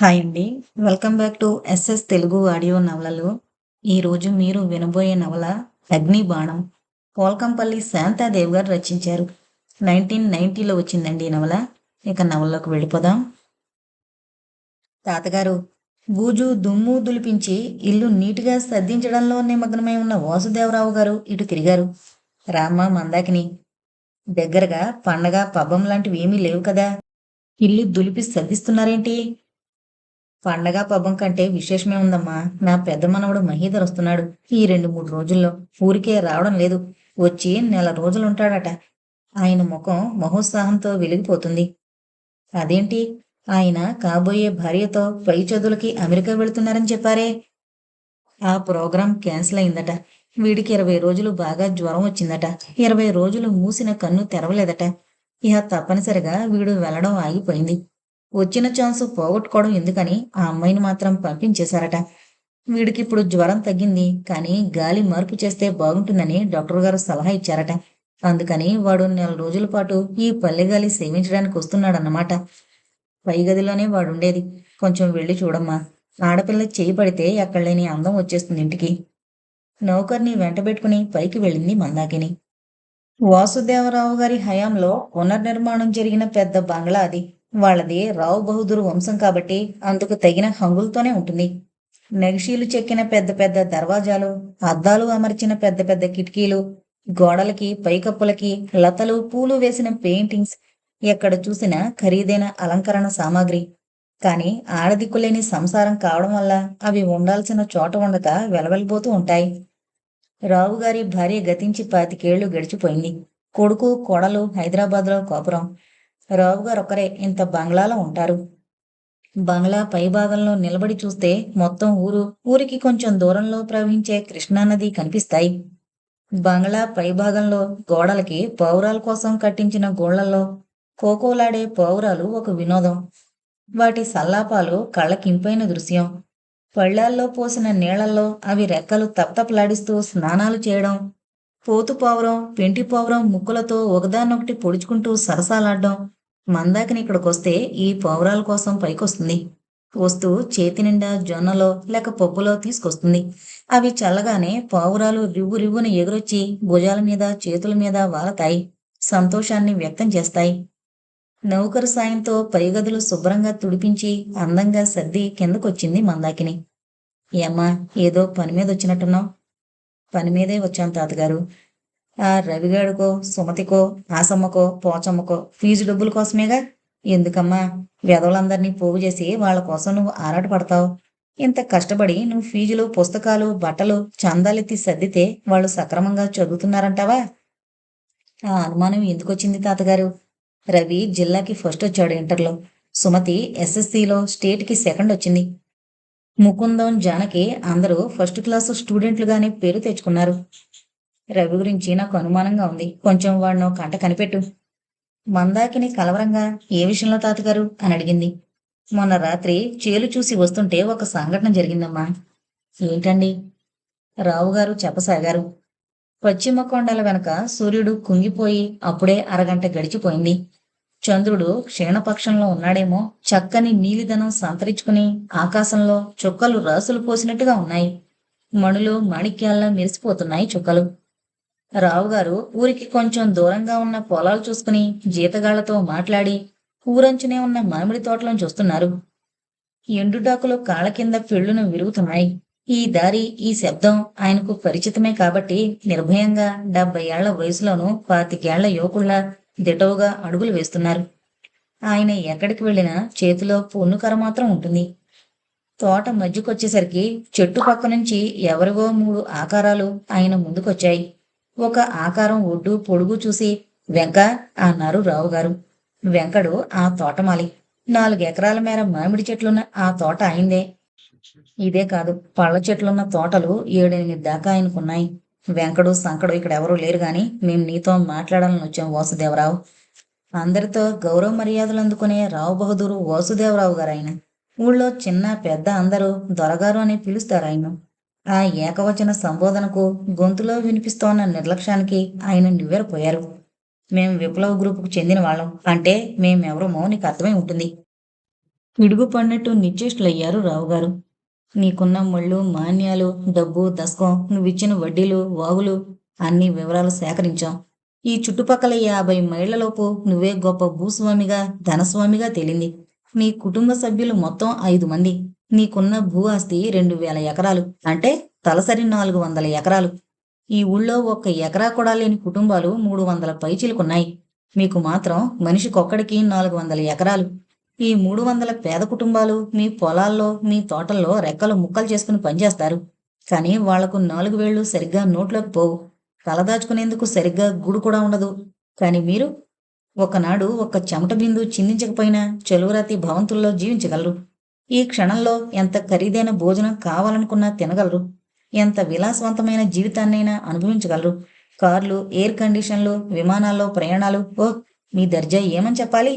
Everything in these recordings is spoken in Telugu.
హాయ్ అండి. Welcome back to SS Telugu audio నవలలు. ఈరోజు మీరు వినబోయే నవల అగ్ని బాణం పోల్కంపల్లి శాంతాదేవ్ గారు రచించారు. నైన్టీన్ నైన్టీలో వచ్చిందండి ఈ నవల. ఇక నవల్లోకి వెళ్ళిపోదాం. తాతగారు బూజు దుమ్ము దులిపించి ఇల్లు నీటుగా సర్దించడంలో నిమగ్నమై ఉన్న వాసుదేవరావు గారు ఇటు తిరిగారు. రామ మందాకిని దగ్గరగా పండగ పబ్బం లాంటివి ఏమీ లేవు కదా. ఇల్లు దులిపి సర్దిస్తున్నారేంటి? పండగ పబ్బం కంటే విశేషమే ఉందమ్మా. నా పెద్ద మనవడు మహీధర్ వస్తున్నాడు. ఈ రెండు మూడు రోజుల్లో ఊరికే రావడం లేదు. వచ్చి నెల రోజులుంటాడట. ఆయన ముఖం మహోత్సాహంతో వెలిగిపోతుంది. అదేంటి? ఆయన కాబోయే భార్యతో పై చదువులకి అమెరికా వెళుతున్నారని చెప్పారే. ఆ ప్రోగ్రాం క్యాన్సిల్ అయిందట. వీడికి ఇరవై రోజులు బాగా జ్వరం వచ్చిందట. ఇరవై రోజులు మూసిన కన్ను తెరవలేదట. ఇహ తప్పనిసరిగా వీడు వెళ్ళడం ఆగిపోయింది. వచ్చిన ఛాన్సు పోగొట్టుకోవడం ఎందుకని ఆ అమ్మాయిని మాత్రం పంపించేశారట. వీడికి ఇప్పుడు జ్వరం తగ్గింది కానీ గాలి మార్పు చేస్తే బాగుంటుందని డాక్టర్ గారు సలహా ఇచ్చారట. అందుకని వాడు నెల రోజుల పాటు ఈ పల్లెగాలి సేవించడానికి వస్తున్నాడన్నమాట. పై గదిలోనే వాడుండేది. కొంచెం వెళ్ళి చూడమ్మా. ఆడపిల్ల చేయి పడితే ఎక్కడ లేని అందం వచ్చేస్తుంది ఇంటికి. నౌకర్ని వెంటబెట్టుకుని పైకి వెళ్ళింది మందాకిని. వాసుదేవరావు గారి హయాంలో పునర్నిర్మాణం జరిగిన పెద్ద బంగ్లా అది. వాళ్ళది రావు బహదూర్ వంశం కాబట్టి అందుకు తగిన హంగులతోనే ఉంటుంది. నగిషీలు చెక్కిన పెద్ద పెద్ద దర్వాజాలు అద్దాలు అమర్చిన పెద్ద పెద్ద కిటికీలు గోడలకి పైకప్పులకి లతలు పూలు వేసిన పెయింటింగ్స్ ఎక్కడ చూసినా ఖరీదైన అలంకరణ సామాగ్రి. కానీ ఆడదిక్కులేని సంసారం కావడం వల్ల అవి ఉండాల్సిన చోట ఉండక వెలవెలిపోతూ ఉంటాయి. రావుగారి భార్య గతించి పాతికేళ్ళు గడిచిపోయింది. కొడుకు కోడలు హైదరాబాద్లో కోపురం. రావుగారు ఒకరే ఇంత బంగ్లాలో ఉంటారు. బంగ్లా పైభాగంలో నిలబడి చూస్తే మొత్తం ఊరు ఊరికి కొంచెం దూరంలో ప్రవహించే కృష్ణానది కనిపిస్తాయి. బంగ్లా పైభాగంలో గోడలకి పౌరాల కోసం కట్టించిన గోళ్ళలో కోకోలాడే పౌరాలు ఒక వినోదం. వాటి సల్లాపాలు కళ్ళకింపైన దృశ్యం. పళ్ళాల్లో పోసిన నీళ్ళలో అవి రెక్కలు తప్తపలాడిస్తూ స్నానాలు చేయడం. పోతు పావురం పెంటి పావురం ముక్కులతో ఒకదాన్నొకటి పొడుచుకుంటూ సరసాలాడ్డం. మందాకిని ఇక్కడికొస్తే ఈ పౌరాల కోసం పైకొస్తుంది. వస్తూ చేతి నిండా జొన్నలో లేక పప్పులో తీసుకొస్తుంది. అవి చల్లగానే పావురాలు రివ్వు రివ్వున ఎగురొచ్చి భుజాల మీద చేతుల మీద వాలతాయి. సంతోషాన్ని వ్యక్తం చేస్తాయి. నౌకరు సాయంతో పైగదులు శుభ్రంగా తుడిపించి అందంగా సర్ది కిందకొచ్చింది మందాకిని. ఏమ్మా ఏదో పని మీద వచ్చినట్టున్నావు పని మీదే వచ్చాను తాతగారు. రవిగాడికో సుమతికో ఆసమ్మకో పోచమ్మకో ఫీజు డబ్బుల కోసమేగా? ఎందుకమ్మా? వెధవులందరినీ పోగు చేసి వాళ్ళ కోసం నువ్వు ఆరాటపడతావు ఇంత కష్టపడి నువ్వు ఫీజులు పుస్తకాలు బట్టలు చందాలెత్తి సర్దితే వాళ్ళు సక్రమంగా చదువుతున్నారంటావా? ఆ అనుమానం ఎందుకొచ్చింది తాతగారు? రవి జిల్లాకి ఫస్ట్ వచ్చాడు ఇంటర్లో. సుమతి ఎస్ఎస్సిలో స్టేట్కి సెకండ్ వచ్చింది. ముకుందం జానకి అందరూ ఫస్ట్ క్లాస్ స్టూడెంట్లుగానే పేరు తెచ్చుకున్నారు. రవి గురించి నాకు అనుమానంగా ఉంది. కొంచెం వాడినో కంట కనిపెట్టు. మందాకిని కలవరంగా ఏ విషయంలో తాతగారు? అని అడిగింది. మొన్న రాత్రి చేలు చూసి వస్తుంటే ఒక సంఘటన జరిగిందమ్మా. ఏంటండి? రావుగారు చెప్పసాగారు. పశ్చిమ కొండల వెనక సూర్యుడు కుంగిపోయి అప్పుడే అరగంట గడిచిపోయింది. చంద్రుడు క్షీణపక్షంలో ఉన్నాడేమో చక్కని నీలిదనం సంతరించుకుని ఆకాశంలో చుక్కలు రాసులు పోసినట్టుగా ఉన్నాయి. మణులు మాణిక్యాల్లా మెరిసిపోతున్నాయి చుక్కలు. రావుగారు ఊరికి కొంచెం దూరంగా ఉన్న పొలాలు చూసుకుని జీతగాళ్ళతో మాట్లాడి ఊరంచునే ఉన్న మామిడి తోటలను చూస్తున్నారు. ఎండుడాకులు కాళ్ళ కింద పెళ్ళును విరుగుతున్నాయి. ఈ దారి ఈ శబ్దం ఆయనకు పరిచితమే కాబట్టి నిర్భయంగా డెబ్బై ఏళ్ళ వయసులోనూ పాతికేళ్ళ యువకుళ్ళ దిటవుగా అడుగులు వేస్తున్నారు. ఆయన ఎక్కడికి వెళ్ళినా చేతిలో పొన్నుకర మాత్రం ఉంటుంది. తోట మధ్యకొచ్చేసరికి చెట్టు పక్క నుంచి ఎవరివో మూడు ఆకారాలు ఆయన ముందుకొచ్చాయి. ఒక ఆకారం ఒడ్డు పొడుగు చూసి వెంక అన్నారు రావుగారు. వెంకడు ఆ తోటమాలి నాలుగు ఎకరాల మేర మామిడి చెట్లున్న ఆ తోట అయిందే. ఇదే కాదు పళ్ళ చెట్లున్న తోటలు ఏడెనిమిది దాకా ఆయనకున్నాయి. వెంకడు సంకడు ఇక్కడ ఎవరూ లేరు గాని మేము నీతో మాట్లాడాలని వచ్చాం వాసుదేవరావు. అందరితో గౌరవ మర్యాదలు అందుకునే రావు బహదూరు వాసుదేవరావు గారు ఆయన. ఊళ్ళో చిన్న పెద్ద అందరూ దొరగారు అని పిలుస్తారు ఆయన. ఆ ఏకవచన సంబోధనకు గొంతులో వినిపిస్తోన్న నిర్లక్ష్యానికి ఆయన నివ్వెరపోయారు. మేము విప్లవ గ్రూపుకు చెందిన వాళ్ళం అంటే మేమెవరో మౌనికి అర్థమై ఉంటుంది. ఇడుగు పడినట్టు నిశ్చేష్టులయ్యారు రావుగారు. నీకున్న మళ్ళు మాన్యాలు డబ్బు దశకం నువ్విచ్చిన వడ్డీలు వాగులు అన్ని వివరాలు సేకరించాం. ఈ చుట్టుపక్కల యాభై మైళ్ళలోపు నువ్వే గొప్ప భూస్వామిగా ధనస్వామిగా తేలింది. నీ కుటుంబ సభ్యులు మొత్తం ఐదు మంది. నీకున్న భూ ఆస్తి రెండు వేల ఎకరాలు. అంటే తలసరి నాలుగు వందల ఎకరాలు. ఈ ఊళ్ళో ఒక్క ఎకరా కూడా లేని కుటుంబాలు మూడు వందల పైచీలకున్నాయి. మీకు మాత్రం మనిషికొక్కడికి నాలుగు వందల ఎకరాలు. ఈ మూడు వందల పేద కుటుంబాలు మీ పొలాల్లో మీ తోటల్లో రెక్కలు ముక్కలు చేసుకుని పనిచేస్తారు. కానీ వాళ్ళకు నాలుగు వేళ్ళు సరిగ్గా నోట్లోకి పోవు. తలదాచుకునేందుకు సరిగ్గా గుడు కూడా ఉండదు. కానీ మీరు ఒకనాడు ఒక చెమట బిందు చిందించకపోయినా చెలువరాతి భవంతుల్లో జీవించగలరు. ఈ క్షణంలో ఎంత ఖరీదైన భోజనం కావాలనుకున్నా తినగలరు? ఎంత విలాసవంతమైన జీవితాన్నైనా అనుభవించగలరు? కార్లు ఎయిర్ కండిషన్లు విమానాల్లో ప్రయాణాలు ఓ మీ దర్జా ఏమని చెప్పాలి?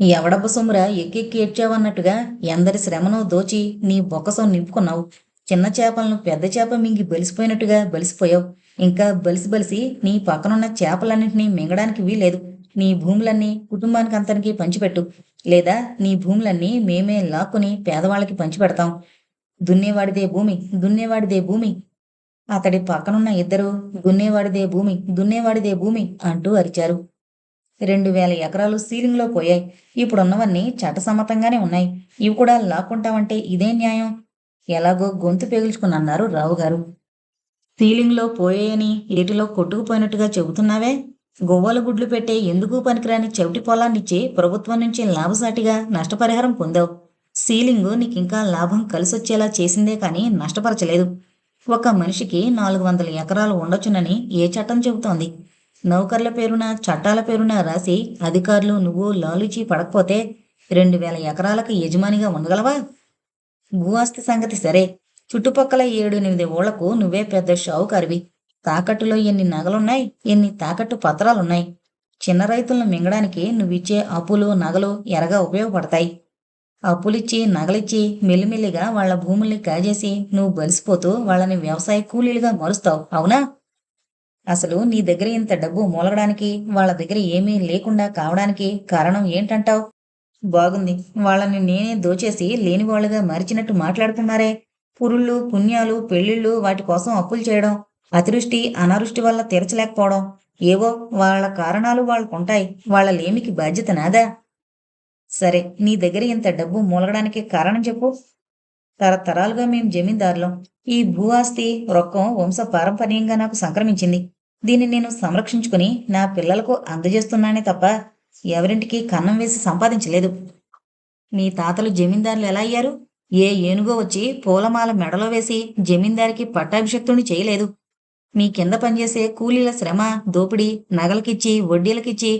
ఎవడబ్బ సొమ్మురా ఎక్కెక్కి ఏడ్చావన్నట్టుగా ఎందరి శ్రమను దోచి నీ బొక్కసం నింపుకున్నావు? చిన్న చేపలను పెద్ద చేప మింగి బలిసిపోయినట్టుగా బలిసిపోయావు. ఇంకా బలిసి బలిసి నీ పక్కనున్న చేపలన్నింటినీ మింగడానికి వీలేదు నీ భూములన్నీ కుటుంబానికి అంతనికి పంచిపెట్టు. లేదా నీ భూములన్నీ మేమే లాక్కుని పేదవాళ్ళకి పంచిపెడతాం దున్నేవాడిదే భూమి దున్నేవాడిదే భూమి. అతడి పక్కనున్న ఇద్దరు దున్నేవాడిదే భూమి దున్నేవాడిదే భూమి అంటూ అరిచారు. రెండు వేల ఎకరాలు సీలింగ్లో పోయాయి. ఇప్పుడున్నవన్నీ చట్టసమ్మతంగానే ఉన్నాయి. ఇవి కూడా లాక్కుంటామంటే ఇదే న్యాయం. ఎలాగో గొంతు పేగుల్చుకుని రావు గారు సీలింగ్లో పోయాయని ఏటిలో కొట్టుకుపోయినట్టుగా చెబుతున్నావే? గొవ్వల గుడ్లు పెట్టే ఎందుకు పనికిరాని చెవిటి పొలాన్నిచ్చి ప్రభుత్వం నుంచి లాభసాటిగా నష్టపరిహారం పొందావు. సీలింగు నీకింకా లాభం కలిసొచ్చేలా చేసిందే కానీ నష్టపరచలేదు. ఒక మనిషికి నాలుగు వందల ఎకరాలు ఉండొచ్చునని ఏ చట్టం చెబుతోంది? నౌకర్ల పేరున చట్టాల పేరున రాసి అధికారులు నువ్వు లాలుచి పడకపోతే రెండు వేల ఎకరాలకు యజమానిగా ఉండగలవా? భూ ఆస్తి సంగతి సరే. చుట్టుపక్కల ఏడు ఎనిమిది ఓళ్ళకు నువ్వే పెద్ద షావుకారివి. తాకట్టులో ఎన్ని నగలున్నాయి ఎన్ని తాకట్టు పత్రాలున్నాయి. చిన్న రైతులను మింగడానికి నువ్విచ్చే అప్పులు నగలు ఎరగా ఉపయోగపడతాయి. అప్పులిచ్చి నగలిచ్చి మెల్లిమెల్లిగా వాళ్ళ భూముల్ని కాజేసి నువ్వు బలిసిపోతూ వాళ్ళని వ్యవసాయ కూలీలుగా మరుస్తావు అవునా? అసలు నీ దగ్గర ఇంత డబ్బు మూలగడానికి వాళ్ళ దగ్గర ఏమీ లేకుండా కావడానికి కారణం ఏంటంటావు? బాగుంది. వాళ్ళని నేనే దోచేసి లేనివాళ్ళుగా మరిచినట్టు మాట్లాడుతున్నారే. పురుళ్ళు పుణ్యాలు పెళ్ళిళ్ళు వాటి కోసం అప్పులు చేయడం. అతివృష్టి అనావృష్టి వల్ల తీర్చలేకపోవడం. ఏవో వాళ్ళ కారణాలు వాళ్ళకుంటాయి. వాళ్ళ లేమికి బాధ్యత నాదా? సరే నీ దగ్గర ఇంత డబ్బు మూలగడానికి కారణం చెప్పు. తరతరాలుగా మేం జమీందారులం. ఈ భూ ఆస్తి రొక్కం వంశ పారంపర్యంగా నాకు సంక్రమించింది. దీన్ని నేను సంరక్షించుకుని నా పిల్లలకు అందజేస్తున్నానే తప్ప ఎవరింటికి కన్నం వేసి సంపాదించలేదు. మీ తాతలు జమీందారులు ఎలా అయ్యారు? ఏ ఏనుగో వచ్చి పూలమాల మెడలో వేసి జమీందారికి పట్టాభిషక్తుని చేయలేదు. మీ కింద పనిచేసే కూలీల శ్రమ దోపిడీ నగలకిచ్చి వడ్డీలకిచ్చి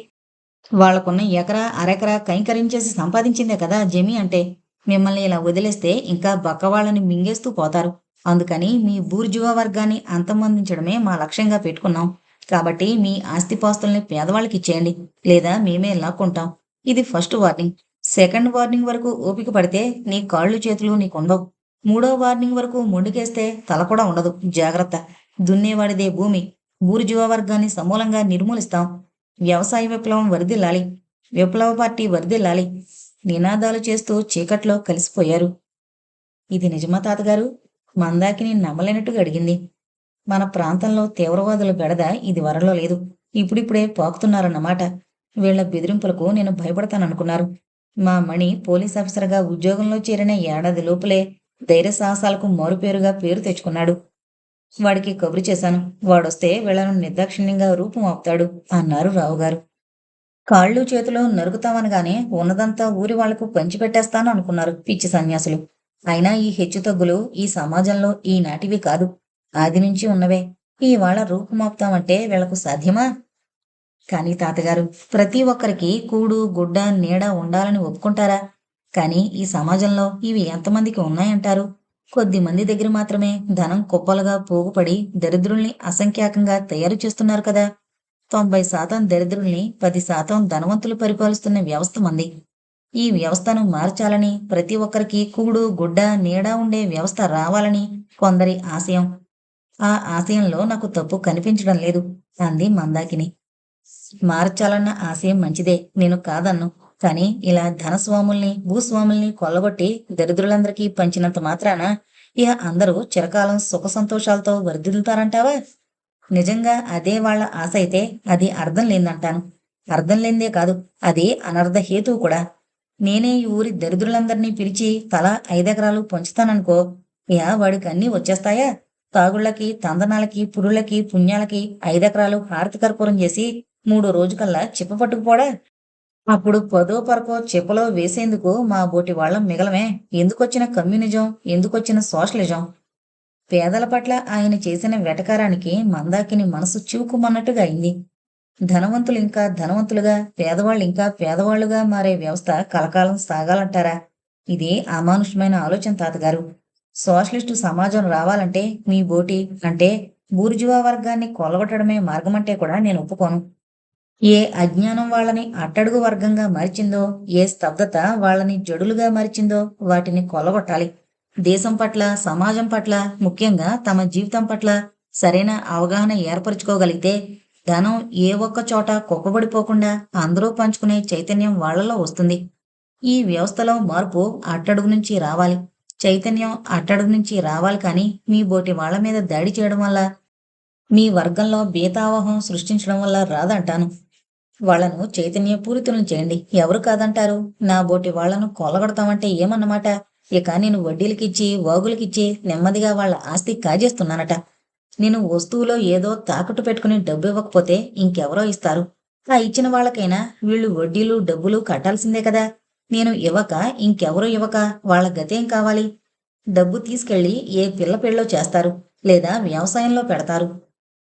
వాళ్ళకున్న ఎకరా అరెకరా కైంకరించేసి సంపాదించిందే కదా జమి అంటే. మిమ్మల్ని ఇలా వదిలేస్తే ఇంకా బక్కవాళ్ళని మింగేస్తూ పోతారు. అందుకని మీ బూర్జువా వర్గాన్ని అంతమొందించడమే మా లక్ష్యంగా పెట్టుకున్నాం. కాబట్టి మీ ఆస్తిపాస్తుల్ని పేదవాళ్ళకి ఇచ్చేయండి లేదా మేమే లాక్కుంటాం. ఇది ఫస్ట్ వార్నింగ్. సెకండ్ వార్నింగ్ వరకు ఓపిక పడితే నీ కాళ్ళు చేతులు నీకుండవు. మూడో వార్నింగ్ వరకు మొండికేస్తే తల కూడా ఉండదు. జాగ్రత్త. దున్నేవాడిదే భూమి. బూర్జువా వర్గాన్ని సమూలంగా నిర్మూలిస్తాం. వ్యవసాయ విప్లవం వరిదిల్లాలి విప్లవ పార్టీ వరిదిల్లాలి నినాదాలు చేస్తూ చీకట్లో కలిసిపోయారు. ఇది నిజమా తాతగారు? మందాకిని నమ్మలేనట్టుగా అడిగింది. మన ప్రాంతంలో తీవ్రవాదుల బెడద ఇది వరలో లేదు. ఇప్పుడిప్పుడే పాకుతున్నారన్నమాట. వీళ్ళ బెదిరింపులకు నేను భయపడతాననుకున్నారు. మా మణి పోలీస్ ఆఫీసర్గా ఉద్యోగంలో చేరిన ఏడాది లోపలే ధైర్య సాహసాలకు మారుపేరుగా పేరు తెచ్చుకున్నాడు. వాడికి కబురు చేశాను. వాడొస్తే వీళ్ళను నిర్దాక్షిణ్యంగా రూపం ఆపుతాడు అన్నారు రావుగారు. కాళ్ళు చేతులు నరుకుతామనగానే ఉన్నదంతా ఊరి వాళ్ళకు పంచిపెట్టేస్తాను అనుకున్నారు పిచ్చి సన్యాసులు. అయినా ఈ హెచ్చుతగ్గులు ఈ సమాజంలో ఈనాటివి కాదు. ఆది నుంచి ఉన్నవే. ఇవాళ రూపుమాపుతామంటే వీళ్ళకు సాధ్యమా? కానీ తాతగారు ప్రతి ఒక్కరికి కూడు గుడ్డ నీడ ఉండాలని ఒప్పుకుంటారా? కానీ ఈ సమాజంలో ఇవి ఎంతమందికి ఉన్నాయంటారు? కొద్ది మంది దగ్గర మాత్రమే ధనం కుప్పలుగా పోగుపడి దరిద్రుల్ని అసంఖ్యాకంగా తయారు చేస్తున్నారు కదా. తొంభై శాతం దరిద్రుల్ని పది శాతం ధనవంతులు పరిపాలిస్తున్న వ్యవస్థ మంది. ఈ వ్యవస్థను మార్చాలని ప్రతి ఒక్కరికి కూడు గుడ్డ నీడ ఉండే వ్యవస్థ రావాలని కొందరి ఆశయం. ఆ ఆశయంలో నాకు తప్పు కనిపించడం లేదు అంది మందాకిని. మార్చాలన్న ఆశయం మంచిదే నేను కాదన్ను. కానీ ఇలా ధనస్వాముల్ని భూస్వాముల్ని కొల్లగొట్టి దరిద్రులందరికీ పంచినంత మాత్రాన ఇక అందరూ చిరకాలం సుఖ సంతోషాలతో వర్ధిల్లుతారంటావా నిజంగా అదే వాళ్ళ ఆశ అయితే అది అర్థం లేదంటాను. అర్థం లేనిదే కాదు అది అనర్థ హేతువు కూడా. నేనే ఈ ఊరి దరిద్రులందరినీ పిలిచి తలా ఐదెకరాలు పంచుతాననుకో ఇక వాడికి అన్నీ వచ్చేస్తాయా? తాగుళ్ళకి తందనాలకి పురుళ్ళకి పుణ్యాలకి ఐదెకరాలు హారతి కర్పూరం చేసి మూడు రోజుకల్లా చిప్ప పట్టుకుపోడా? అప్పుడు పదో పరకో చిప్పలో వేసేందుకు మా బోటి వాళ్ళం మిగలమే. ఎందుకొచ్చిన కమ్యూనిజం? ఎందుకొచ్చిన సోషలిజం? పేదల పట్ల ఆయన చేసిన వెటకారానికి మందాకిని మనసు చివుకుమన్నట్టుగా అయింది. ధనవంతులు ఇంకా ధనవంతులుగా పేదవాళ్ళు ఇంకా పేదవాళ్ళుగా మారే వ్యవస్థ కలకాలం సాగాలంటారా? ఇది అమానుషమైన ఆలోచన తాతగారు. సోషలిస్టు సమాజం రావాలంటే మీ బోటి అంటే బూర్జువా వర్గాన్ని కొలగొట్టడమే మార్గమంటే కూడా నేను ఒప్పుకోను. ఏ అజ్ఞానం వాళ్ళని అట్టడుగు వర్గంగా మరిచిందో ఏ స్తబ్దత వాళ్ళని జడులుగా మరిచిందో వాటిని కొలగొట్టాలి. దేశం పట్ల సమాజం పట్ల ముఖ్యంగా తమ జీవితం పట్ల సరైన అవగాహన ఏర్పరచుకోగలిగితే ధనం ఏ ఒక్క చోట కుక్కబడిపోకుండా అందరూ పంచుకునే చైతన్యం వాళ్ళలో వస్తుంది. ఈ వ్యవస్థలో మార్పు అట్టడుగు నుంచి రావాలి. చైతన్యం అట్టడుగు నుంచి రావాలి కానీ మీ బోటి వాళ్ళ మీద దాడి చేయడం వల్ల మీ వర్గంలో బీతావహం సృష్టించడం వల్ల రాదంటాను. వాళ్ళను చైతన్యపూరితులను చేయండి. ఎవరు కాదంటారు? నా బోటి వాళ్ళను కొలగొడతామంటే ఏమన్నమాట? ఇక నేను వడ్డీలకిచ్చి వాగులకిచ్చి నెమ్మదిగా వాళ్ళ ఆస్తి కాజేస్తున్నానట. నేను వస్తువులో ఏదో తాకట్టు పెట్టుకుని డబ్బు ఇవ్వకపోతే ఇంకెవరో ఇస్తారు. ఆ ఇచ్చిన వాళ్ళకైనా వీళ్ళు వడ్డీలు డబ్బులు కట్టాల్సిందే కదా. నేను ఇవ్వక ఇంకెవరో ఇవ్వక వాళ్ళ గతేం కావాలి? డబ్బు తీసుకెళ్ళి ఏ పిల్ల పెళ్ళో చేస్తారు లేదా వ్యవసాయంలో పెడతారు.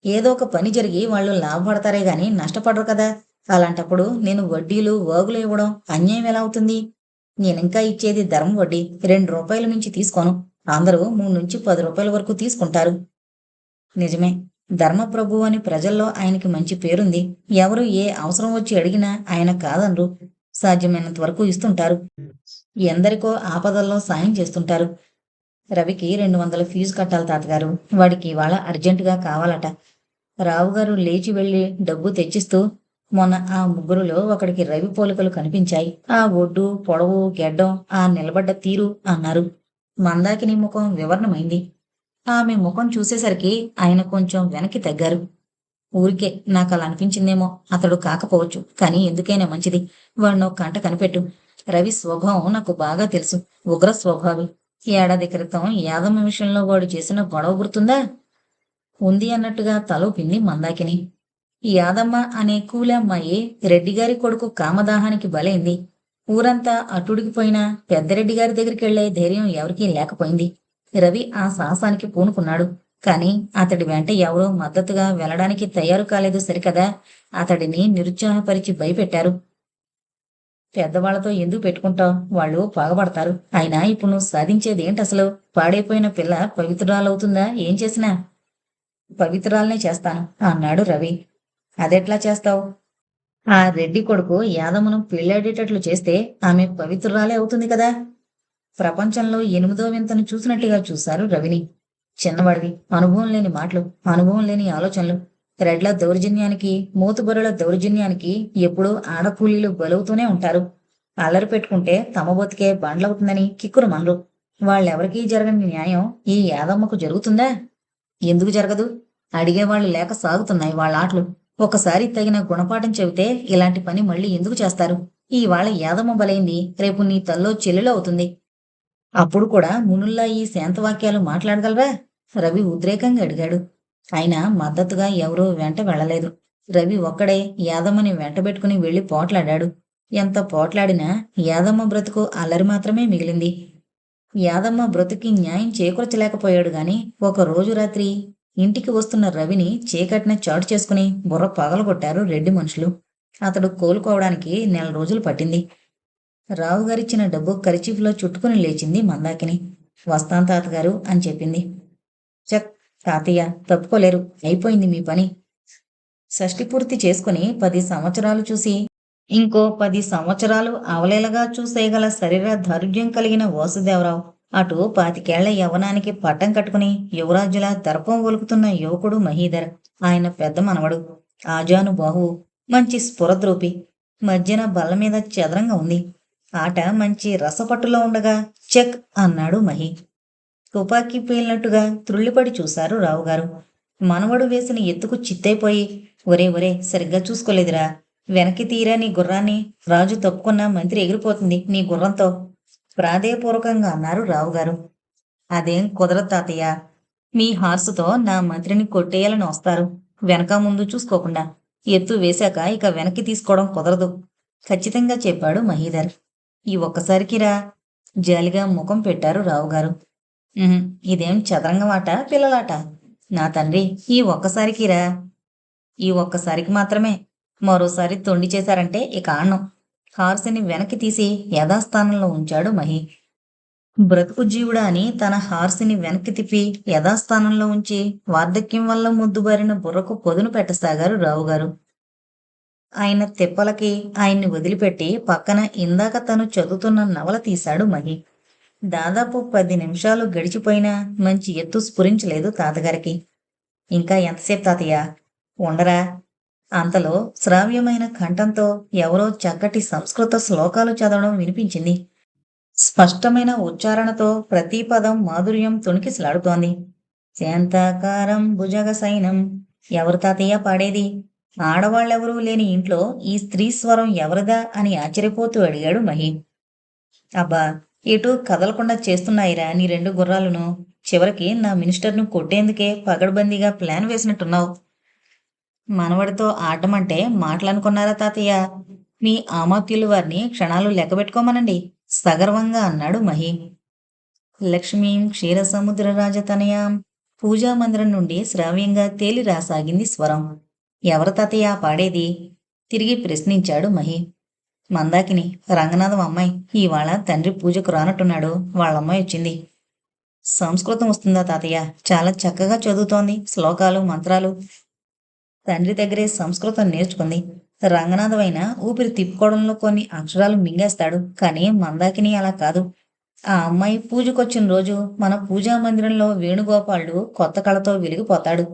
ఏదో ఒక పని జరిగి వాళ్ళు లాభపడతారే గాని నష్టపడరు కదా. అలాంటప్పుడు నేను వడ్డీలు వాగులు ఇవ్వడం అన్యాయం ఎలా అవుతుంది? నేనింకా ఇచ్చేది ధర్మ వడ్డీ. రెండు రూపాయల నుంచి తీసుకోను. అందరూ మూడు నుంచి పది రూపాయల వరకు తీసుకుంటారు. నిజమే. ధర్మప్రభు అని ప్రజల్లో ఆయనకి మంచి పేరుంది. ఎవరు ఏ అవసరం వచ్చి అడిగినా ఆయన కాదనరు. సాధ్యమైనంత వరకు ఇస్తుంటారు. ఎందరికో ఆపదల్లో సాయం చేస్తుంటారు. రవికి రెండు వందల ఫీజు కట్టాలి తాతగారు. వాడికి ఇవాళ అర్జెంటుగా కావాలట. రావుగారు లేచి వెళ్ళి డబ్బు తెచ్చిస్తూ మొన్న ఆ ముగ్గురులో ఒకడికి రవి పోలికలు కనిపించాయి. ఆ ఒడ్డు పొడవు గెడ్డం ఆ నిలబడ్డ తీరు అన్నారు. మందాకిని ముఖం వివరణమైంది. ఆమె ముఖం చూసేసరికి ఆయన కొంచెం వెనక్కి తగ్గారు. ఊరికే నాకు అలా అనిపించిందేమో అతడు కాకపోవచ్చు కానీ ఎందుకైనా మంచిది. వాడిని ఒక కంట కనిపెట్టు. రవి స్వభావం నాకు బాగా తెలుసు. ఉగ్ర స్వభావి. ఏడాది క్రితం యాదమ్మ విషయంలో వాడు చేసిన గొడవ గుర్తుందా? ఉంది అన్నట్టుగా తలూపింది మందాకిని. యాదమ్మ అనే కూలమ్మాయి రెడ్డిగారి కొడుకు కామదాహానికి బలైంది. ఊరంతా అటుడికిపోయినా పెద్దరెడ్డి గారి దగ్గరికి వెళ్ళే ధైర్యం ఎవరికీ లేకపోయింది. రవి ఆ సాహసానికి పూనుకున్నాడు. కాని అతడి వెంట ఎవరో మద్దతుగా వెళ్ళడానికి తయారు కాలేదు సరికదా? అతడిని నిరుత్సాహపరిచి భయపెట్టారు. పెద్దవాళ్ళతో ఎందుకు పెట్టుకుంటావు? వాళ్ళు పగబడతారు అయినా ఇప్పుడు నువ్వు సాధించేది ఏంటి అసలు? పాడైపోయిన పిల్ల పవిత్రాలవుతుందా ఏం చేసినా? పవిత్రాలనే చేస్తాను అన్నాడు రవి. అదెట్లా చేస్తావు? ఆ రెడ్డి కొడుకు యాదమ్మను పెళ్ళాడేటట్లు చేస్తే ఆమె పవిత్రురాలే అవుతుంది కదా. ప్రపంచంలో ఎనిమిదో వింతను చూసినట్టుగా చూశారు రవిని. చిన్నవాడివి. అనుభవం లేని మాటలు అనుభవం లేని ఆలోచనలు. రెడ్ల దౌర్జన్యానికి మూతుబరుల దౌర్జన్యానికి ఎప్పుడూ ఆడకూలీలు బలవుతూనే ఉంటారు. అల్లరి పెట్టుకుంటే తమ బతికే బండ్లవుతుందని కిక్కురు మనరు. వాళ్ళెవరికీ జరగని న్యాయం ఈ యాదమ్మకు జరుగుతుందా? ఎందుకు జరగదు? అడిగేవాళ్ళు లేక సాగుతున్నాయి వాళ్ళ ఆటలు. ఒకసారి తగిన గుణపాఠం చెబితే ఇలాంటి పని మళ్ళీ ఎందుకు చేస్తారు? ఇవాళ యాదమ్మ బలైంది. రేపు నీ తల్లో చెల్లెలు అవుతుంది. అప్పుడు కూడా మునుల్లా ఈ శాంతవాక్యాలు మాట్లాడగలరా రవి ఉద్రేకంగా అడిగాడు. ఆయన మద్దతుగా ఎవరూ వెంట వెళ్ళలేదు. రవి ఒక్కడే యాదమ్మని వెంటబెట్టుకుని వెళ్ళి పోట్లాడాడు. ఎంత పోట్లాడినా యాదమ్మ బ్రతుకు అల్లరి మాత్రమే మిగిలింది. యాదమ్మ బ్రతుకి న్యాయం చేకూర్చలేకపోయాడు గాని ఒక రోజు రాత్రి ఇంటికి వస్తున్న రవిని చీకటిన చాటు చేసుకుని బుర్ర పగలగొట్టారు రెడ్డి మనుషులు. అతడు కోలుకోవడానికి నెల రోజులు పట్టింది. రావు గారిచ్చిన డబ్బు కరిచీఫ్లో చుట్టుకుని లేచింది మందాకిని. వస్తాం తాతగారు అని చెప్పింది. చక్ తాతయ్య తప్పుకోలేరు. అయిపోయింది మీ పని. షష్టి పూర్తి చేసుకుని పది సంవత్సరాలు చూసి ఇంకో పది సంవత్సరాలు అవలేలగా చూసేయగల శరీర దారుఢ్యం కలిగిన వాసుదేవరావు. అటు పాతికేళ్ళ యవనానికి పట్టం కట్టుకుని యువరాజులా దర్పం ఒలుకుతున్న యువకుడు మహీధర్ ఆయన పెద్ద మనవడు. ఆజాను బాహువు మంచి స్ఫురద్రూపి. మధ్యన బల్ల మీద చదరంగా ఉంది. ఆట మంచి రసపట్టులో ఉండగా చెక్ అన్నాడు మహి. తుపాకీ పేలినట్టుగా త్రుళ్ళిపడి చూశారు రావుగారు. మనవడు వేసిన ఎత్తుకు చిత్తైపోయి ఒరే ఒరే సరిగ్గా చూసుకోలేదురా. వెనక్కి తీరా నీ గుర్రాన్ని. రాజు తప్పుకున్న మంత్రి ఎగిరిపోతుంది నీ గుర్రంతో. ప్రాధేయపూర్వకంగా అన్నారు రావుగారు. అదేం కుదరదు తాతయ్య. మీ హార్సుతో నా మంత్రిని కొట్టేయాలని వస్తారు. వెనక ముందు చూసుకోకుండా ఎత్తు వేశాక ఇక వెనక్కి తీసుకోవడం కుదరదు ఖచ్చితంగా చెప్పాడు మహీధర్. ఈ ఒక్కసారికి రా జాలిగా ముఖం పెట్టారు రావుగారు. ఇదేం చదరంగమాట పిల్లలాట? నా తండ్రి ఈ ఒక్కసారికి రా. ఈ ఒక్కసారికి మాత్రమే. మరోసారి తొండి చేశారంటే ఇక ఆడను హార్సిని వెనక్కి తీసి యథాస్థానంలో ఉంచాడు మహి. బ్రతుకు జీవుడా అని తన హార్సిని వెనక్కి తిప్పి యథాస్థానంలో ఉంచి వార్ధక్యం వల్ల ముద్దుబారిన బుర్రకు పొదును పెట్టసాగారు రావుగారు ఆయన తిప్పలకి ఆయన్ని వదిలిపెట్టి పక్కన ఇందాక తను చదువుతున్న నవల తీశాడు మహి. దాదాపు పది నిమిషాలు గడిచిపోయినా మంచి ఎత్తు స్ఫురించలేదు తాతగారికి. ఇంకా ఎంతసేపు తాతయ్య? ఉండరా? అంతలో శ్రావ్యమైన కంఠంతో ఎవరో చక్కటి సంస్కృత శ్లోకాలు చదవడం వినిపించింది. స్పష్టమైన ఉచ్చారణతో ప్రతి పదం మాధుర్యం తుణికిసలాడుతోంది. శాంతాకారం భుజగ సైనం ఎవరు తాతయ్య పాడేది? ఆడవాళ్ళెవరూ లేని ఇంట్లో ఈ స్త్రీ స్వరం ఎవరిదా అని ఆశ్చర్యపోతూ అడిగాడు మహి. అబ్బా ఇటు కదలకుండా చేస్తున్నాయిరా నీ రెండు గుర్రాలను. చివరికి నా మినిస్టర్ను కొట్టేందుకే పగడ్బందీగా ప్లాన్ వేసినట్టున్నావు. మనవడితో ఆడమంటే మాటలనుకున్నారా తాతయ్య? మీ ఆమాత్యులు వారిని క్షణాలు లెక్కబెట్టుకోమనండి సగర్వంగా అన్నాడు మహి. లక్ష్మీం క్షీరసముద్ర రాజతనయాం పూజా మందిరం నుండి శ్రావ్యంగా తేలి రాసాగింది స్వరం. ఎవరు తాతయ్య పాడేది? తిరిగి ప్రశ్నించాడు మహి. మందాకిని రంగనాథం అమ్మాయి ఇవాళ తండ్రి పూజకు రానట్టున్నాడు వాళ్ళమ్మాయి వచ్చింది. సంస్కృతం వస్తుందా తాతయ్య? చాలా చక్కగా చదువుతోంది శ్లోకాలు మంత్రాలు. తండ్రి దగ్గరే సంస్కృతం నేర్చుకుంది. రంగనాథమైన ఊపిరి తిప్పుకోవడంలో కొన్ని అక్షరాలు మింగేస్తాడు కానీ మందాకిని అలా కాదు. ఆ అమ్మాయి పూజకొచ్చిన రోజు మన పూజా మందిరంలో వేణుగోపాలుడు కొత్త కళతో వెలిగిపోతాడు.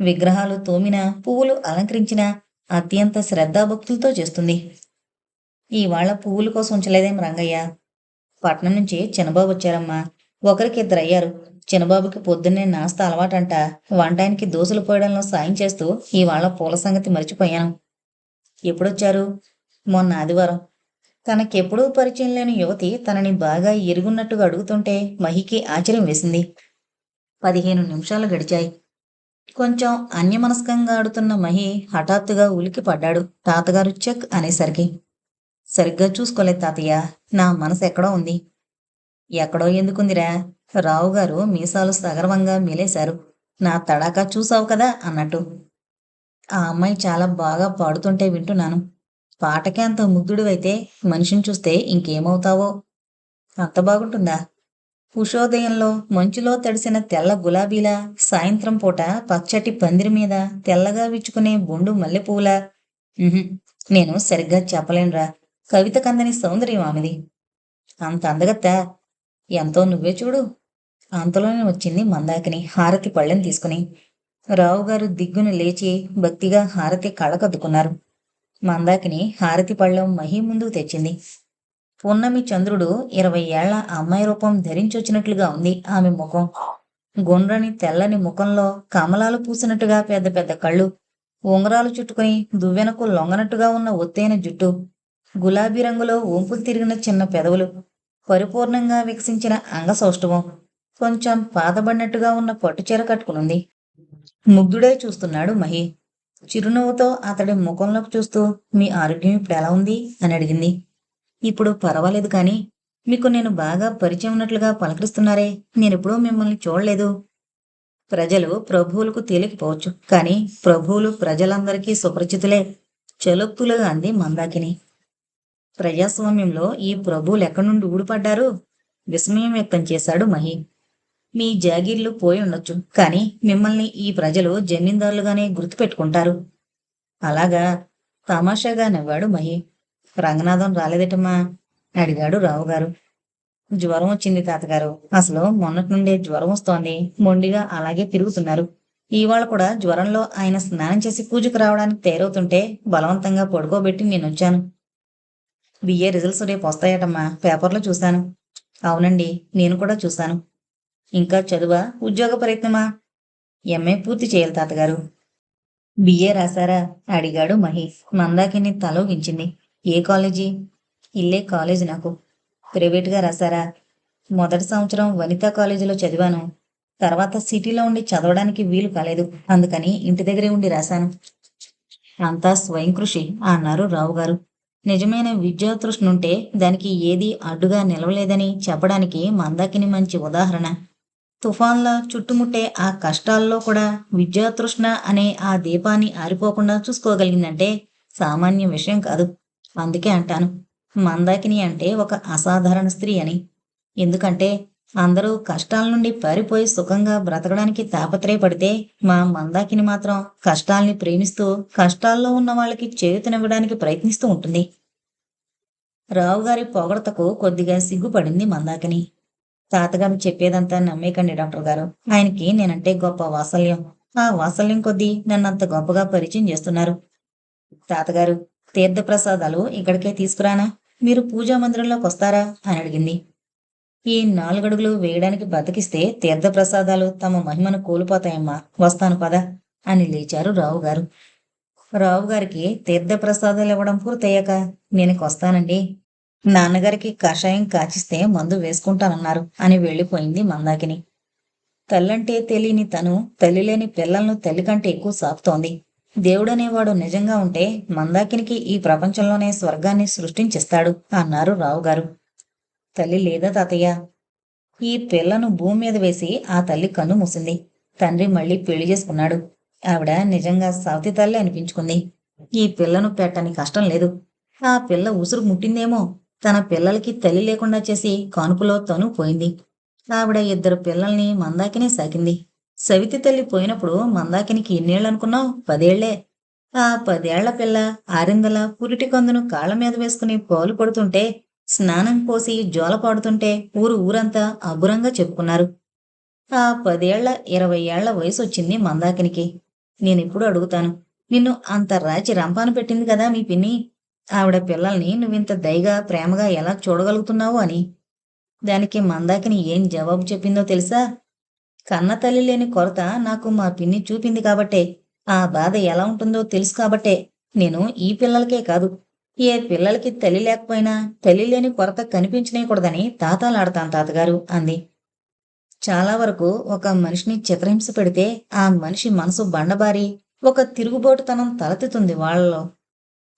విగ్రహాలు తోమిన పువ్వులు అలంకరించిన అత్యంత శ్రద్ధాభక్తులతో చేస్తుంది. ఇవాళ పువ్వుల కోసం ఉంచలేదేం రంగయ్య? పట్నం నుంచి చిన్నబాబు వచ్చారమ్మా. ఒకరికిద్దరు అయ్యారు చిన్నబాబుకి పొద్దున్నే నాస్తా అలవాటంట. వంటానికి దోశలు పోయడంలో సాయం చేస్తూ ఇవాళ పూల సంగతి మర్చిపోయాను. ఎప్పుడొచ్చారు? మొన్న ఆదివారం. తనకెప్పుడూ పరిచయం లేని యువతి తనని బాగా ఎరుగున్నట్టుగా అడుగుతుంటే మహికి ఆశ్చర్యం వేసింది. పదిహేను నిమిషాలు గడిచాయి. కొంచెం అన్యమనస్కంగా ఆడుతున్న మహి హఠాత్తుగా ఉలికి పడ్డాడు. తాతగారు చెక్ అనేసరికి. సరిగ్గా చూసుకోలేదు తాతయ్య. నా మనసు ఎక్కడో ఉంది. ఎక్కడో ఎందుకుందిరా? రావు గారు మీసాలు సగర్వంగా మిలేశారు. నా తడాకా చూసావు కదా అన్నట్టు. ఆ అమ్మాయి చాలా బాగా పాడుతుంటే వింటున్నాను. పాటకే అంత ముగ్ధుడివైతే మనిషిని చూస్తే ఇంకేమవుతావో? అంత బాగుంటుందా? ఉషోదయంలో మంచులో తడిసిన తెల్ల గులాబీలా సాయంత్రం పూట పచ్చటి పందిరి మీద తెల్లగా విచ్చుకునే బొండు మల్లెపూలా. నేను సరిగ్గా చెప్పలేనురా. కవిత కందని సౌందర్యం ఆమెది. అంత అందగత్తా? ఎంతో నువ్వే చూడు. అంతలోనే వచ్చింది మందాకిని హారతి పళ్ళెం తీసుకుని. రావుగారు దిగ్గున లేచి భక్తిగా హారతి కళ్ళకద్దుకున్నారు. మందాకిని హారతి పళ్ళెం మహి ముందుకు తెచ్చింది. పున్నమి చంద్రుడు ఇరవై ఏళ్ళ అమ్మాయి రూపం ధరించొచ్చినట్లుగా ఉంది ఆమె ముఖం. గుండ్రని తెల్లని ముఖంలో కమలాలు పూసినట్టుగా పెద్ద పెద్ద కళ్ళు. ఉంగరాలు చుట్టుకుని దువ్వెనకు లొంగనట్టుగా ఉన్న ఒత్తైన జుట్టు. గులాబీ రంగులో ఒంపులు తిరిగిన చిన్న పెదవులు. పరిపూర్ణంగా వికసించిన అంగసౌష్ఠవం కొంచెం పాతబడినట్టుగా ఉన్న పట్టుచీర కట్టుకునుంది. ముగ్ధుడై చూస్తున్నాడు మహి. చిరునవ్వుతో అతడి ముఖంలోకి చూస్తూ మీ ఆరోగ్యం ఇప్పుడు ఎలా ఉంది? అని అడిగింది. ఇప్పుడు పర్వాలేదు కానీ మీకు నేను బాగా పరిచయం ఉన్నట్లుగా పలకరిస్తున్నారే. నేనెప్పుడూ మిమ్మల్ని చూడలేదు. ప్రజలు ప్రభువులకు తేలికపోవచ్చు కానీ ప్రభువులు ప్రజలందరికీ సుపరిచితులే. చలోక్తులుగా అంది మందాకిని. ప్రజాస్వామ్యంలో ఈ ప్రభువులు ఎక్కడి నుండి ఊడిపడ్డారు? విస్మయం వ్యక్తం చేశాడు మహి. మీ జాగీర్లు పోయి ఉండొచ్చు కానీ మిమ్మల్ని ఈ ప్రజలు జమీందారులుగానే గుర్తుపెట్టుకుంటారు. అలాగా? తమాషాగా నవ్వాడు మహి. రంగనాథం రాలేదటమ్మా? అడిగాడు రావుగారు. జ్వరం వచ్చింది తాతగారు. అసలు మొన్నటి నుండే జ్వరం వస్తోంది. మొండిగా అలాగే తిరుగుతున్నారు. ఇవాళ కూడా జ్వరంలో ఆయన స్నానం చేసి పూజకు రావడానికి తయారవుతుంటే బలవంతంగా పడుకోబెట్టి నేను వచ్చాను బిఏ రిజల్ట్స్ రేపు వస్తాయటమ్మా. పేపర్లో చూశాను. అవునండి నేను కూడా చూశాను. ఇంకా చదువా? ఉద్యోగ ప్రయత్నమా? ఎంఏ పూర్తి చేయాలి తాతగారు. బిఏ రాశారా? అడిగాడు మహేష్. మందాకిని తలోగించింది. ఏ కాలేజీ? ఇల్లే కాలేజీ నాకు. ప్రైవేట్గా రాశారా? మొదటి సంవత్సరం వనితా కాలేజీలో చదివాను. తర్వాత సిటీలో ఉండి చదవడానికి వీలు కాలేదు. అందుకని ఇంటి దగ్గరే ఉండి రాశాను. అంతా స్వయం కృషి అన్నారు రావు గారు నిజమైన విద్యాతృష్ణుంటే దానికి ఏది అడ్డుగా నిలవలేదని చెప్పడానికి మందాకిని మంచి ఉదాహరణ. తుఫాన్లా చుట్టుముట్టే ఆ కష్టాల్లో కూడా విద్యాతృష్ణ అనే ఆ దీపాన్ని ఆరిపోకుండా చూసుకోగలిగిందంటే సామాన్య విషయం కాదు. అందుకే అంటాను మందాకిని అంటే ఒక అసాధారణ స్త్రీ అని. ఎందుకంటే అందరూ కష్టాల నుండి పారిపోయి సుఖంగా బ్రతకడానికి తాపత్రయపడితే మా మందాకిని మాత్రం కష్టాల్ని ప్రేమిస్తూ కష్టాల్లో ఉన్న వాళ్ళకి చేయుతనివ్వడానికి ప్రయత్నిస్తూ ఉంటుంది. రావుగారి పొగడతకు కొద్దిగా సిగ్గుపడింది మందాకిని. తాతగారు చెప్పేదంతా నమ్మేకండి డాక్టర్ గారు. ఆయనకి నేనంటే గొప్ప వాత్సల్యం. ఆ వాత్సల్యం కొద్దీ నన్ను అంత గొప్పగా పరిచయం చేస్తున్నారు. తాతగారు తీర్థప్రసాదాలు ఇక్కడికే తీసుకురానా? మీరు పూజా మందిరంలోకి వస్తారా? అని అడిగింది. ఈ నాలుగడుగులు వేయడానికి బతికిస్తే తీర్థప్రసాదాలు తమ మహిమను కోల్పోతాయమ్మా. వస్తాను పద అని లేచారు రావుగారు. రావుగారికి తీర్థప్రసాదాలు ఇవ్వడం పూర్తయ్యాక నేను వస్తానండి నాన్నగారికి కషాయం కాచిస్తే మందు వేసుకుంటానన్నారు అని వెళ్ళిపోయింది మందాకిని. తల్లంటే తెలియని తను తల్లి లేని పిల్లలను తల్లి కంటే ఎక్కువ సాపుతోంది. దేవుడనేవాడు నిజంగా ఉంటే మందాకినికి ఈ ప్రపంచంలోనే స్వర్గాన్ని సృష్టించిస్తాడు అన్నారు రావు గారు తల్లి లేదా తాతయ్య? ఈ పిల్లను భూమి మీద వేసి ఆ తల్లి కన్ను మూసింది. తండ్రి మళ్ళీ పెళ్ళి చేసుకున్నాడు. ఆవిడ నిజంగా సవతి తల్లి అనిపించుకుంది. ఈ పిల్లను పెట్టని కష్టం లేదు. ఆ పిల్ల ఉసురు ముట్టిందేమో. తన పిల్లలకి తల్లి లేకుండా చేసి కానుపులో తను పోయింది. ఆవిడ ఇద్దరు పిల్లల్ని మందాకిని సాకింది. సవితి తల్లి పోయినప్పుడు మందాకినికి ఎన్నేళ్ళనుకున్నావు పదేళ్ళే. ఆ పదేళ్ళ పిల్ల ఆరిందల పురిటి కందును కాళ్ళ మీద వేసుకుని పాలు పడుతుంటే స్నానం పోసి జోల పాడుతుంటే ఊరు ఊరంతా అబ్బురంగా చెప్పుకున్నారు. ఆ పదేళ్ళ ఇరవై ఏళ్ళ వయసు వచ్చింది మందాకినికి. నేనిప్పుడు అడుగుతాను నిన్ను అంత రాచి రంపాను పెట్టింది కదా మీ పిన్ని? ఆవిడ పిల్లల్ని నువ్వింత దయగా ప్రేమగా ఎలా చూడగలుగుతున్నావు అని. దానికి మందాకిని ఏం జవాబు చెప్పిందో తెలుసా? కన్న తల్లి లేని కొరత నాకు మా పిన్ని చూపింది కాబట్టే ఆ బాధ ఎలా ఉంటుందో తెలుసు కాబట్టే నేను ఈ పిల్లలకే కాదు ఏ పిల్లలకి తల్లి లేకపోయినా తల్లి లేని కొరత కనిపించనేకూడదని తాతాలాడతాను తాతగారు అంది. చాలా వరకు ఒక మనిషిని చిత్రహింస పెడితే ఆ మనిషి మనసు బండబారి ఒక తిరుగుబోటుతనం తలెత్తుతుంది వాళ్ళలో.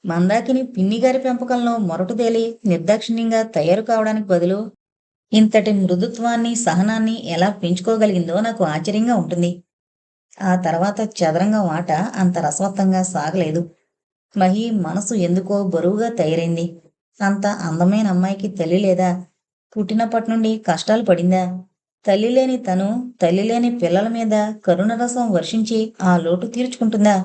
మందాకిని పిన్నిగారి పెంపకంలో మొరటుదేలి నిర్దాక్షిణ్యంగా తయారు కావడానికి బదులు ఇంతటి మృదుత్వాన్ని సహనాన్ని ఎలా పెంచుకోగలిగిందో నాకు ఆశ్చర్యంగా ఉంటుంది. ఆ తర్వాత చదరంగం ఆట అంత రసవత్తంగా సాగలేదు. మహి మనసు ఎందుకో బరువుగా తయారైంది. అంత అందమైన అమ్మాయికి తల్లి లేదా? పుట్టినప్పటి నుండి కష్టాలు పడిందా? తల్లి లేని తను తల్లి లేని పిల్లల మీద కరుణరసం వర్షించి ఆ లోటు తీర్చుకుంటుందా?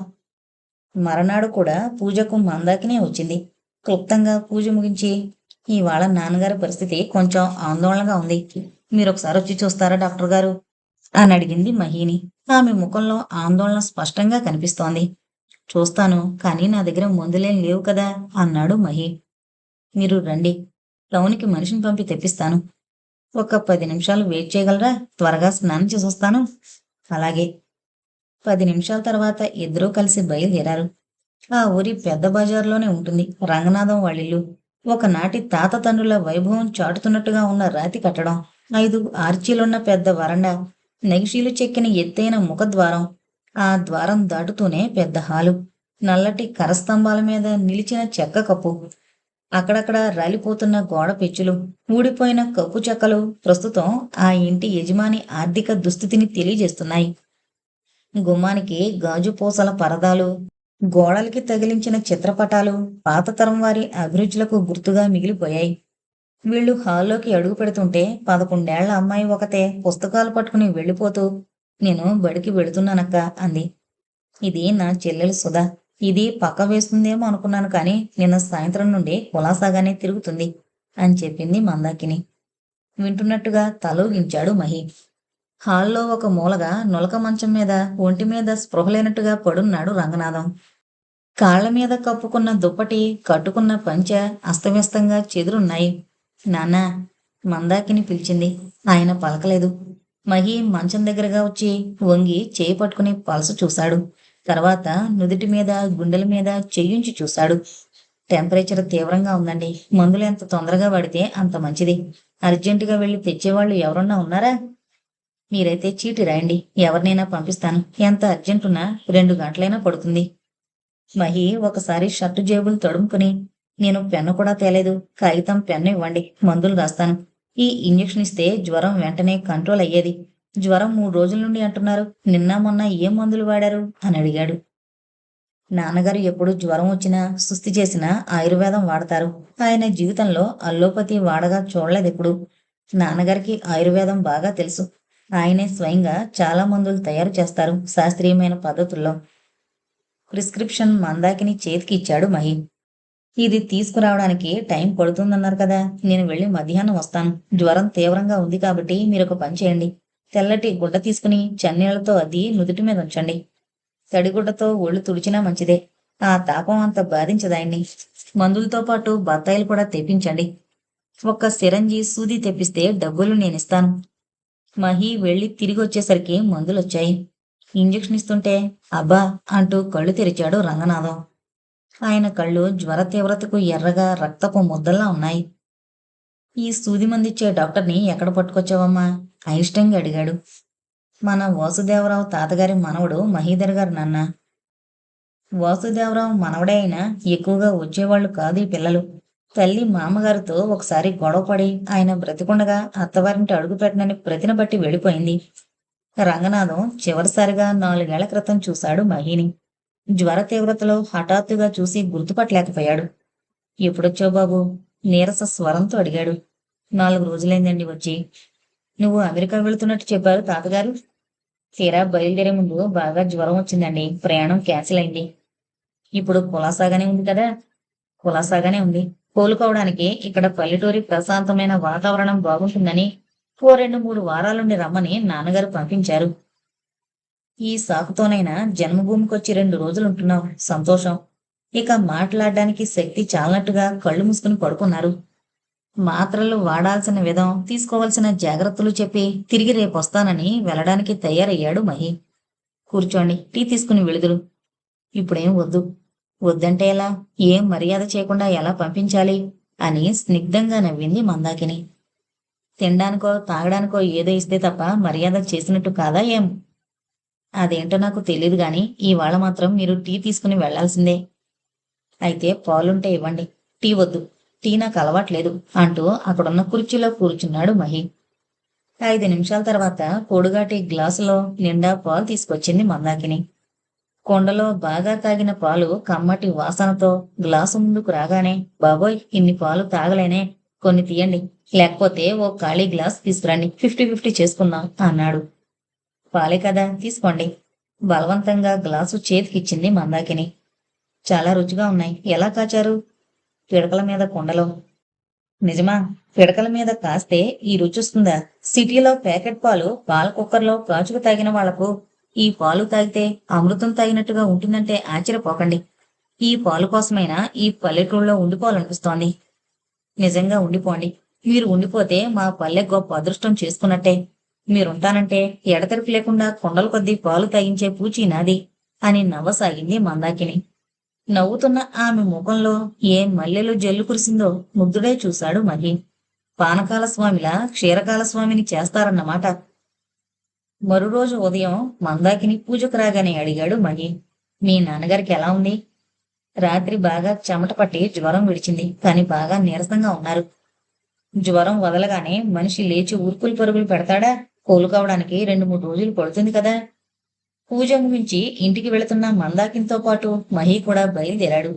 మరనాడు కూడా పూజకు మందాకినే వచ్చింది. క్లుప్తంగా పూజ ముగించి ఇవాళ నాన్నగారి పరిస్థితి కొంచెం ఆందోళనగా ఉంది. మీరు ఒకసారి వచ్చి చూస్తారా డాక్టర్ గారు? అని అడిగింది మహిని. ఆమె ముఖంలో ఆందోళన స్పష్టంగా కనిపిస్తోంది. చూస్తాను కానీ నా దగ్గర మందులేం లేవు కదా అన్నాడు మహి. మీరు రండి టౌన్కి మనిషిని పంపి తెప్పిస్తాను. ఒక పది నిమిషాలు వెయిట్ చేయగలరా? త్వరగా స్నానం చేసి వస్తాను. అలాగే. పది నిమిషాల తర్వాత ఇద్దరూ కలిసి బయలుదేరారు. ఆ ఊరి పెద్ద బజార్లోనే ఉంటుంది రంగనాథం వాళ్ళిల్లు. ఒకనాటి తాత తండ్రుల వైభవం చాటుతున్నట్టుగా ఉన్న రాతి కట్టడం ఐదు ఆర్చీలున్న పెద్ద వరండా నెగిషీలు చెక్కిన ఎత్తైన ముఖద్వారం ఆ ద్వారం దాటుతూనే పెద్ద హాలు. నల్లటి కరస్తంభాల మీద నిలిచిన చెక్క కప్పు. అక్కడక్కడ రాలిపోతున్న గోడ పెచ్చులు. ఊడిపోయిన కప్పు చెక్కలు ప్రస్తుతం ఆ ఇంటి యజమాని ఆర్థిక దుస్థితిని తెలియజేస్తున్నాయి. గుమ్మానికి గాజు పూసల పరదాలు గోడలకి తగిలించిన చిత్రపటాలు పాతతరం వారి అభిరుచులకు గుర్తుగా మిగిలిపోయాయి. వీళ్ళు హాల్లోకి అడుగు పెడుతుంటే పదకొండేళ్ళ అమ్మాయి ఒకతే పుస్తకాలు పట్టుకుని వెళ్ళిపోతూ నేను బడికి వెళుతున్నానక్క అంది. ఇది నా చెల్లెలు సుధా. ఇది పక్క వేస్తుందేమో అనుకున్నాను కానీ నిన్న సాయంత్రం నుండి కులాసాగానే తిరుగుతుంది అని చెప్పింది మందాకిని. వింటున్నట్టుగా తలోగించాడు మహి. హాల్లో ఒక మూలగా నులక మంచం మీద ఒంటి మీద స్పృహ లేనట్టుగా పడున్నాడు రంగనాథం. కాళ్ళ మీద కప్పుకున్న దుప్పటి కట్టుకున్న పంచ అస్తవ్యస్తంగా చెదురున్నాయి. నాన్న మందాకిని పిలిచింది. ఆయన పలకలేదు. మహి మంచం దగ్గరగా వచ్చి వంగి చేయి పట్టుకుని పలస చూశాడు. తర్వాత నుదుటి మీద గుండెల మీద చెయ్యుంచి చూశాడు. టెంపరేచర్ తీవ్రంగా ఉందండి. మందులు ఎంత తొందరగా పడితే అంత మంచిది. అర్జెంటుగా వెళ్ళి తెచ్చేవాళ్ళు ఎవరన్నా ఉన్నారా? మీరైతే చీటి రాయండి. ఎవరినైనా పంపిస్తాను. ఎంత అర్జెంటున్నా రెండు గంటలైనా పడుతుంది. మహి ఒకసారి షర్టు జేబులు తడుముకుని నేను పెన్ను కూడా తేలేదు. కాగితం పెన్ను ఇవ్వండి. మందులు రాస్తాను. ఈ ఇంజెక్షన్ ఇస్తే జ్వరం వెంటనే కంట్రోల్ అయ్యేది. జ్వరం మూడు రోజుల నుండి అంటున్నారు. నిన్న మొన్న ఏం మందులు వాడారు? అని అడిగాడు. నాన్నగారు ఎప్పుడు జ్వరం వచ్చినా సుస్థి చేసినా ఆయుర్వేదం వాడతారు. ఆయన జీవితంలో అల్లోపతి వాడగా చూడలేదు ఎప్పుడు. నాన్నగారికి ఆయుర్వేదం బాగా తెలుసు. ఆయనే స్వయంగా చాలా మందులు తయారు చేస్తారు శాస్త్రీయమైన పద్ధతుల్లో. ప్రిస్క్రిప్షన్ మందాకిని చేతికి ఇచ్చాడు మహి. ఇది తీసుకురావడానికి టైం పడుతుందన్నారు కదా. నేను వెళ్ళి మధ్యాహ్నం వస్తాను. జ్వరం తీవ్రంగా ఉంది కాబట్టి మీరు ఒక పని చేయండి. తెల్లటి గుడ్డ తీసుకుని చన్నీళ్ళతో అది నుదుటి మీద ఉంచండి. తడిగుడ్డతో ఒళ్ళు తుడిచినా మంచిదే. ఆ తాపం అంత బాధించదాయన్ని. మందులతో పాటు బత్తాయిలు కూడా తెప్పించండి. ఒక్క సిరంజి సూది తెప్పిస్తే డబ్బులు నేనిస్తాను మహి వెళ్ళి తిరిగి వచ్చేసరికి మందులొచ్చాయి. ఇంజెక్షన్ ఇస్తుంటే అబ్బా అంటూ కళ్ళు తెరిచాడు రంగనాథం. ఆయన కళ్ళు జ్వర తీవ్రతకు ఎర్రగా రక్తపు ముద్దల్లా ఉన్నాయి. ఈ సూది మందిచ్చే డాక్టర్ని ఎక్కడ పట్టుకొచ్చావమ్మా? అయిష్టంగా అడిగాడు. మన వాసుదేవరావు తాతగారి మనవడు మహీధర్ గారు నాన్న. వాసుదేవరావు మనవడే అయినా ఎక్కువగా వచ్చేవాళ్ళు కాదు ఈ పిల్లలు. తల్లి మామగారితో ఒకసారి గొడవపడి ఆయన బ్రతికుండగా అత్తవారింటి అడుగు పెట్టనని ప్రతిన బట్టి వెళ్ళిపోయింది. రంగనాథం చివరిసారిగా నాలుగేళ్ళ క్రితం చూశాడు మహిని. జ్వర తీవ్రతలో హఠాత్తుగా చూసి గుర్తుపట్టలేకపోయాడు. ఎప్పుడొచ్చావు బాబు? నీరస స్వరంతో అడిగాడు. నాలుగు రోజులైందండి వచ్చి. నువ్వు అమెరికా వెళుతున్నట్టు చెప్పారు తాతగారు. తీరా బయలుదేరే ముందు బాగా జ్వరం వచ్చిందండి. ప్రయాణం క్యాన్సిల్ అయింది. ఇప్పుడు కులాసాగానే ఉంది కదా? కులాసాగానే ఉంది. కోలుకోవడానికి ఇక్కడ పల్లెటూరి ప్రశాంతమైన వాతావరణం బాగుంటుందని ఓ రెండు మూడు వారాలుండి రమ్మని నాన్నగారు పంపించారు. ఈ సాకుతోనైనా జన్మభూమికొచ్చి రెండు రోజులు ఉంటున్నావు సంతోషం. ఇక మాట్లాడడానికి శక్తి చాలనట్టుగా కళ్ళు మూసుకుని పడుకున్నారు. మాత్రలు వాడాల్సిన విధం తీసుకోవాల్సిన జాగ్రత్తలు చెప్పి తిరిగి రేపు వస్తానని వెళ్ళడానికి తయారయ్యాడు మహి. కూర్చోండి టీ తీసుకుని వెళుదురు. ఇప్పుడేం వద్దు. వద్దంటే ఎలా? ఏం మర్యాద చేయకుండా ఎలా పంపించాలి? అని స్నిగ్ధంగా నవ్వింది మందాకిని. తినడానికో తాగడానికో ఏదో ఇస్తే తప్ప మర్యాద చేసినట్టు కాదా ఏం? అదేంటో నాకు తెలియదు గాని ఇవాళ మాత్రం మీరు టీ తీసుకుని వెళ్ళాల్సిందే అయితే పాలుంటే ఇవ్వండి. టీ వద్దు. టీ నాకు అలవాట్లేదు అంటూ అక్కడున్న కుర్చీలో కూర్చున్నాడు మహి. ఐదు నిమిషాల తర్వాత పొడుగాటి గ్లాసులో నిండా పాలు తీసుకొచ్చింది మందాకిని. కొండలో బాగా తాగిన పాలు కమ్మటి వాసనతో గ్లాసు ముందుకు రాగానే బాబోయ్ ఇన్ని పాలు తాగలేనే. కొన్ని తీయండి. లేకపోతే ఓ ఖాళీ గ్లాస్ తీసుకురండి. ఫిఫ్టీ ఫిఫ్టీ చేసుకుందాం అన్నాడు. పాలే కదా తీసుకోండి. బలవంతంగా గ్లాసు చేతికిచ్చింది మందాకిని. చాలా రుచిగా ఉన్నాయి. ఎలా కాచారు? పిడకల మీద కుండలో. నిజమా? పిడకల మీద కాస్తే ఈ రుచి వస్తుందా? సిటీలో ప్యాకెట్ పాలు పాల కుక్కర్లో కాచుకు తాగిన వాళ్ళకు ఈ పాలు తాగితే అమృతం తాగినట్టుగా ఉంటుందంటే ఆశ్చర్యపోకండి. ఈ పాలు కోసమైనా ఈ పల్లెటూళ్ళలో ఉండిపోవాలనిపిస్తోంది. నిజంగా ఉండిపోండి. మీరు ఉండిపోతే మా పల్లె గొప్ప అదృష్టం చేసుకున్నట్టే. మీరుంటానంటే ఎడతెరిపి లేకుండా కొండల కొద్దీ పాలు తాగించే పూచి నాది అని నవ్వసాగింది మందాకిని. నవ్వుతున్న ఆమె ముఖంలో ఏ మల్లెలు జల్లు కురిసిందో ముగ్ధుడే చూశాడు మహి. పానకాల స్వామిలా క్షీరకాల స్వామిని చేస్తారన్నమాట. మరురోజు ఉదయం మందాకిని పూజకు రాగానే అడిగాడు మహి. మీ నాన్నగారికి ఎలా ఉంది? రాత్రి బాగా చెమట పట్టి జ్వరం విడిచింది కానీ బాగా నీరసంగా ఉన్నారు. జ్వరం వదలగానే మనిషి లేచి ఉరుకులు పరుగులు పెడతాడా? కోలుకోవడానికి రెండు మూడు రోజులు పడుతుంది కదా. పూజ ముగించి ఇంటికి వెళుతున్న మందాకింతో పాటు మహి కూడా బయలుదేరాడు.